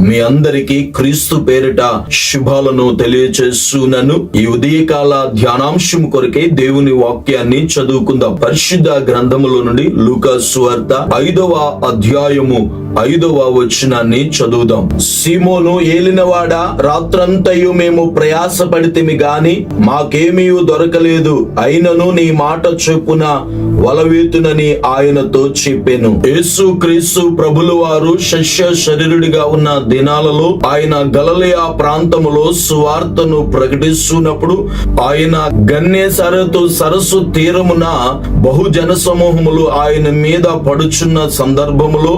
మీ అందరికీ క్రీస్తు పేరిట శుభాలను తెలియచేస్తున్నాను. ఈ ఉదయకాల ధ్యానాంశం కొరకే దేవుని వాక్యాన్ని చదువుకుందాం. పరిశుద్ధ గ్రంథములో నుండి లూకాస్ వార్త ఐదవ అధ్యాయము ఐదవ వచనాన్ని చదువుదాం. సీమోను ఏలినవాడ రాత్రంతయు మేము ప్రయాసపడితిమి గాని మాకేమీ దొరకలేదు. అయినను నీ మాట చొప్పున వలవేతునని ఆయనతో చెప్పాను. యేసు క్రీస్తు ప్రభులు వారు శరీరుడిగా ఉన్న దినాలలో ఆయన గలలియా ప్రాంతములో సువార్తను ప్రకటిస్తున్నప్పుడు ఆయన గన్నేసరతు సరస్సు తీరమున బహుజన సమూహములు ఆయన మీద పడుచున్న సందర్భములో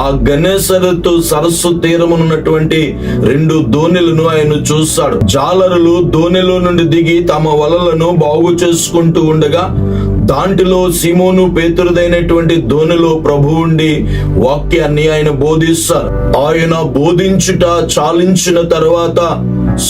ఆ గన్నేసరతు సరస్సు తీరమునున్నటువంటి రెండు దోణిలను ఆయన చూస్తాడు. జాలరులు దోణిలో నుండి దిగి తమ వలలను బాగు చేసుకుంటూ ఉండగా దాంట్లో సిమోను పేతురుదైనటువంటి ధోనిలో ప్రభు ఉండి వాక్యాన్ని ఆయన బోధిస్తారు. ఆయన బోధించుట చాలించిన తర్వాత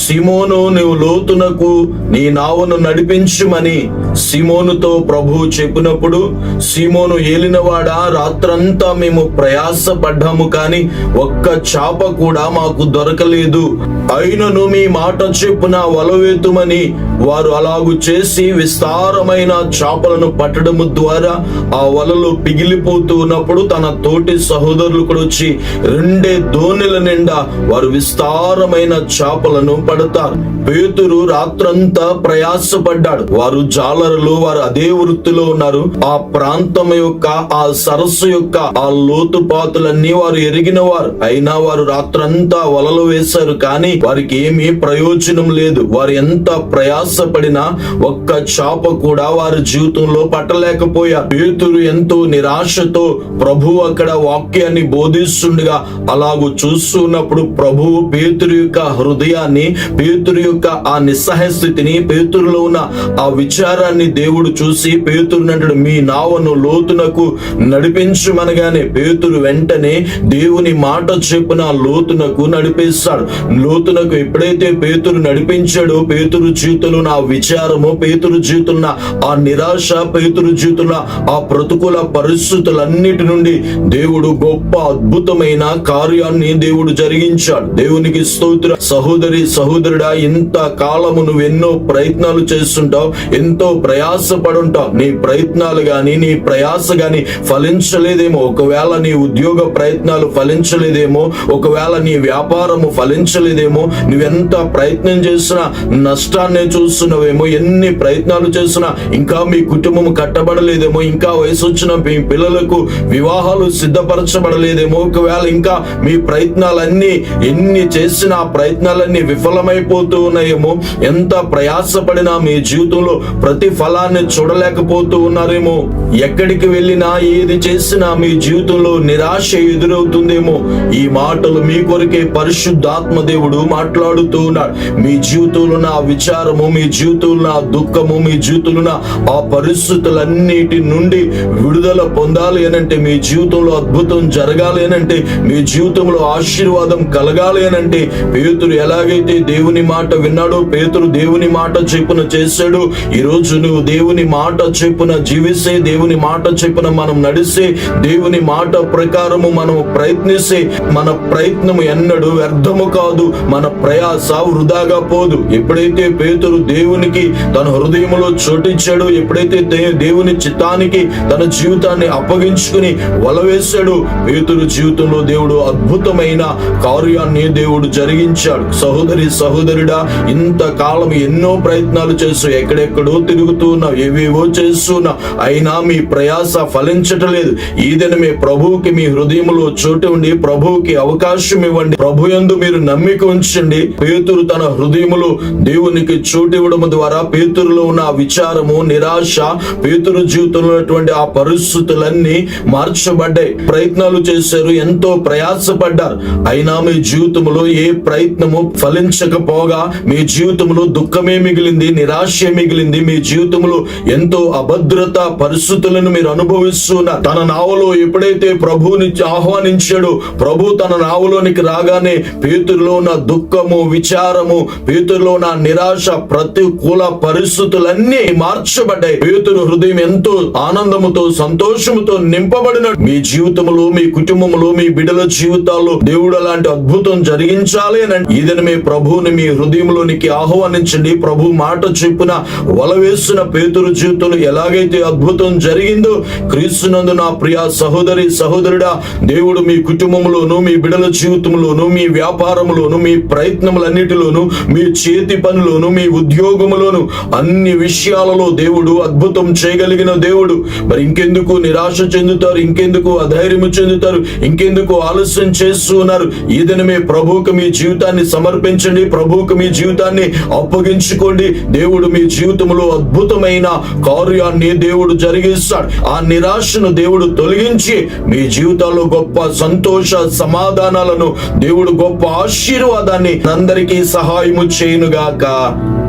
సిమోను నీవు లోతునకు నీ నావను నడిపించుమని సిమోనుతో ప్రభు చెప్పినప్పుడు సిమోను ఏలినవాడ? రాత్రంతా మేము ప్రయాసపడ్డాము కానీ ఒక్క చాప కూడా మాకు దొరకలేదు. అయినను మీ మాట చెప్పున వలవేతుమని వారు అలాగు చేసి విస్తారమైన చాపలను పట్టడము ద్వారా ఆ వలలు పిగిలిపోతూ ఉన్నప్పుడు తన తోటి సహోదరులు కూడా వచ్చి రెండే దోణిల నిండా వారు విస్తారమైన చాపలను పడతారు. పేతురు రాత్రంతా ప్రయాసపడ్డాడు. వారు జాలరులు వారు అదే వృత్తిలో ఉన్నారు. ఆ ప్రాంతం యొక్క ఆ సరస్సు యొక్క ఆ లోతుపాతులన్నీ వారు ఎరిగిన వారు. అయినా వారు రాత్రంతా వలలు వేశారు కానీ వారికి ఏమీ ప్రయోజనం లేదు. వారు ఎంత ప్రయాసపడినా ఒక్క చాప కూడా వారి జీవితంలో పట్టలేకపోయారు పేతురు ఎంతో నిరాశతో ప్రభు అక్కడ వాక్యాన్ని బోధిస్తుండగా అలాగూ చూస్తున్నప్పుడు ప్రభువు పేతురు యొక్క హృదయాన్ని పేతురు యొక్క ఆ నిస్సహ స్థితిని పేతురులో ఉన్న ఆ విచారాన్ని దేవుడు చూసి పేతురునంటాడు మీ నావను లోతునకు నడిపించమనగానే పేతురు వెంటనే దేవుని మాట చెప్పిన లోతునకు నడిపిస్తాడు. లోతునకు ఎప్పుడైతే పేతురు నడిపించాడో పేతురు జీవితంలో నా విచారము పేతురు జీవితంలో ఆ నిరాశ పేతురు జీవితంలో ఆ ప్రతికూల పరిస్థితులన్నిటి నుండి దేవుడు గొప్ప అద్భుతమైన కార్యాన్ని దేవుడు జరిగించాడు. దేవునికి స్తోత్ర. సహోదరి సహోదరుడా ఇంత కాలము నువ్వు ఎన్నో ప్రయత్నాలు చేస్తుంటావు ఎంతో ప్రయాసపడుంటావు నీ ప్రయత్నాలు గాని నీ ప్రయాస గాని ఫలించలేదేమో. ఒకవేళ నీ ఉద్యోగ ప్రయత్నాలు ఫలించలేదేమో ఒకవేళ నీ వ్యాపారము ఫలించలేదేమో నువ్వెంత ప్రయత్నం చేసినా నష్టాన్ని చూస్తున్నావేమో ఎన్ని ప్రయత్నాలు చేసినా ఇంకా మీ కుటుంబం కట్టబడలేదేమో ఇంకా వయసు వచ్చిన మీ పిల్లలకు వివాహాలు సిద్ధపరచబడలేదేమో ఒకవేళ ఇంకా మీ ప్రయత్నాలన్నీ ఎన్ని చేసినా ప్రయత్నాలన్నీ విఫలమైపోతూ ఉన్నాయేమో ఎంత ప్రయాసపడినా మీ జీవితంలో ప్రతి ఫలాన్ని చూడలేకపోతూ ఉన్నారేమో. ఎక్కడికి వెళ్ళినా ఏది చేసినా మీ జీవితంలో నిరాశ ఎదురవుతుందేమో. ఈ మాటలు మీ కొరకే పరిశుద్ధాత్మ దేవుడు మాట్లాడుతూ ఉన్నాడు. మీ జీవితంలో నా విచారము మీ జీవితంలో నా దుఃఖము మీ జీవితంలో నా ఆ పరిస్థితులన్నిటి నుండి విడుదల పొందాలి అనంటే మీ జీవితంలో అద్భుతం జరగాలి అనంటే మీ జీవితంలో ఆశీర్వాదం కలగాలి అనంటే పేతురు ఎలాగైతే దేవుని మాట విన్నాడో పేతురు దేవుని మాట చెప్పున చేశాడు ఈ రోజు నువ్వు దేవుని మాట చెప్పున జీవిస్తే దేవుని మాట చెప్పున మనం నడిస్తే దేవుని మాట ప్రకారము మనం ప్రయత్నిస్తే మన ప్రయత్నము ఎన్నడూ వ్యర్థము కాదు మన ప్రయాస వృధాగా పోదు. ఎప్పుడైతే పేతురు దేవునికి తన హృదయంలో చోటిచ్చాడు ఎప్పుడైతే దేవుని చిత్తానికి తన జీవితాన్ని అప్పగించుకుని వలవేశాడు పేతురు జీవితంలో దేవుడు అద్భుతమైన కార్యాన్ని దేవుడు జరిగించాడు. సహోదరి సహోదరుడా ఇంతకాలం ఎన్నో ప్రయత్నాలు చేస్తూ ఎక్కడెక్కడో తిరుగు తిరుగుతున్నావు ఏవేవో చేస్తున్నా అయినా మీ ప్రయాస ఫలించటలేదు. ఈ దినమే ప్రభువుకి మీ హృదయంలో చోటు ఉండి ప్రభువుకి అవకాశం ఇవ్వండి. ప్రభు యందు మీరు నమ్మిక ఉంచండి. పేతురు తన హృదయములో దేవునికి చోటు ఇవ్వడం ద్వారా పేతురులో ఉన్న ఆ విచారము నిరాశ పేతురు జీవితంలో ఉన్నటువంటి ఆ పరిస్థితులన్నీ మార్చబడ్డాయి. ప్రయత్నాలు చేశారు ఎంతో ప్రయాసపడ్డారు. అయినా మీ జీవితంలో ఏ ప్రయత్నము ఫలించకపోగా మీ జీవితంలో దుఃఖమే మిగిలింది నిరాశ మిగిలింది మీ జీవితంలో ఎంతో అభద్రత పరిస్థితులను మీరు అనుభవిస్తున్నారు. తన నావలో ఎప్పుడైతే ప్రభువుని ఆహ్వానించాడో ప్రభు తన నావలోనికి రాగానే పేతుల్లో ఉన్న దుఃఖము విచారము పేతుల్లో ఉన్న నిరాశ ప్రతికూల పరిస్థితులన్నీ మార్చబడ్డాయి. పేతురు హృదయం ఎంతో ఆనందముతో సంతోషముతో నింపబడిన మీ జీవితంలో మీ కుటుంబంలో మీ బిడ్డల జీవితాల్లో దేవుడు అలాంటి అద్భుతం జరిగించాలి అని ఇదని మీ ప్రభువుని మీ హృదయంలోనికి ఆహ్వానించండి. ప్రభు మాట చెప్పున వలవేసి క్రీస్తున పేతురు జీవితంలో ఎలాగైతే అద్భుతం జరిగిందో క్రీస్తునందు నా ప్రియ సహోదరి సహోదరుడా దేవుడు మీ కుటుంబంలోను మీ బిడల జీవితంలోను మీ వ్యాపారంలోను మీ ప్రయత్నములన్నిటిలోను మీ చేతి పనులోను మీ ఉద్యోగములోను అన్ని విషయాలలో దేవుడు అద్భుతం చేయగలిగిన దేవుడు. మరి ఇంకెందుకు నిరాశ చెందుతారు? ఇంకెందుకు అధైర్యము చెందుతారు? ఇంకెందుకు ఆలస్యం చేస్తూ ఉన్నారు? ఈదని మీ ప్రభువుకు మీ జీవితాన్ని సమర్పించండి ప్రభువుకు మీ జీవితాన్ని అప్పగించుకోండి. దేవుడు మీ జీవితంలో అద్భుతమైన కార్యాన్ని దేవుడు జరిగిస్తాడు. ఆ నిరాశను దేవుడు తొలగించి మీ జీవితాల్లో గొప్ప సంతోష సమాధానాలను దేవుడు గొప్ప ఆశీర్వాదాన్ని అందరికీ సహాయము చేయునుగాక.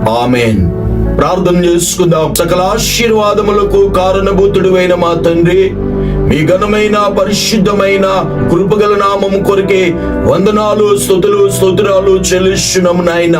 ఆమెన్. ప్రార్థన చేసుకుందాం. సకల ఆశీర్వాదములకు కారణభూతుడు మా తండ్రి మీ ఘనమైన పరిశుద్ధమైన కృపగల నామము కొరికే వందనాలు స్థుతులు స్తోత్రాలు చెల్లిస్తున్నాము నాయన.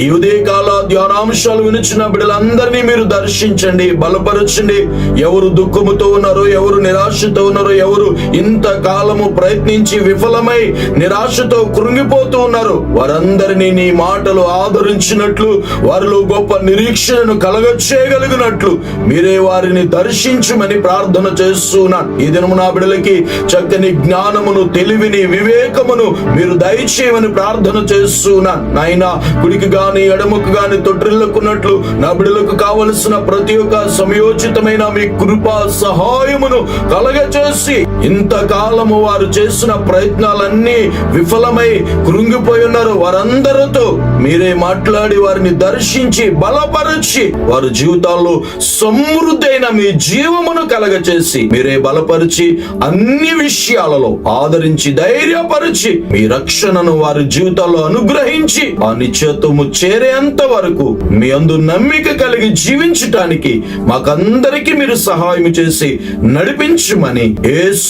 ఈ ఉదయకాల ధ్యానాంశాలు వినిచిన బిడ్డలందరినీ మీరు దర్శించండి బలపరచండి. ఎవరు దుఃఖముతో ఉన్నారో ఎవరు నిరాశతో ఉన్నారో ఎవరు ఇంత కాలము ప్రయత్నించి విఫలమై నిరాశతో కృంగిపోతూ ఉన్నారు వారందరినీ నీ మాటలు ఆదరించినట్లు వారిలో గొప్ప నిరీక్షణను కలగ చేయగలిగినట్లు మీరే వారిని దర్శించమని ప్రార్థన చేస్తున్నాను. ఈ దినము నా బిడలకి చక్కని జ్ఞానమును తెలివిని వివేకమును మీరు దయచేయమని ప్రార్థన చేస్తున్నాను నాయన కుడికి గాని ఎడమకు గాని తొట్టిల్లకున్నట్లు నా బిడలకు కావలసిన ప్రతి ఒక్క సమయోచితమైన మీ కృపా సహాయమును కలగచేసి ఇంతకాలము వారు చేసిన ప్రయత్నాలన్నీ విఫలమై కృంగిపోయి ఉన్నారు. వారందరితో మీరే మాట్లాడి వారిని దర్శించి బలపరచి వారి జీవితాల్లో సమృద్ధైన మీ జీవమును కలగచేసి మీరే బలపరిచి అన్ని విషయాలలో ఆదరించి ధైర్యపరిచి మీ రక్షణను వారి జీవితాల్లో అనుగ్రహించి ఆ నిశ్చయత్వము చేరేంత వరకు మీ అందు నమ్మిక కలిగి జీవించటానికి మాకందరికీ మీరు సహాయం చేసి నడిపించమని ఏసు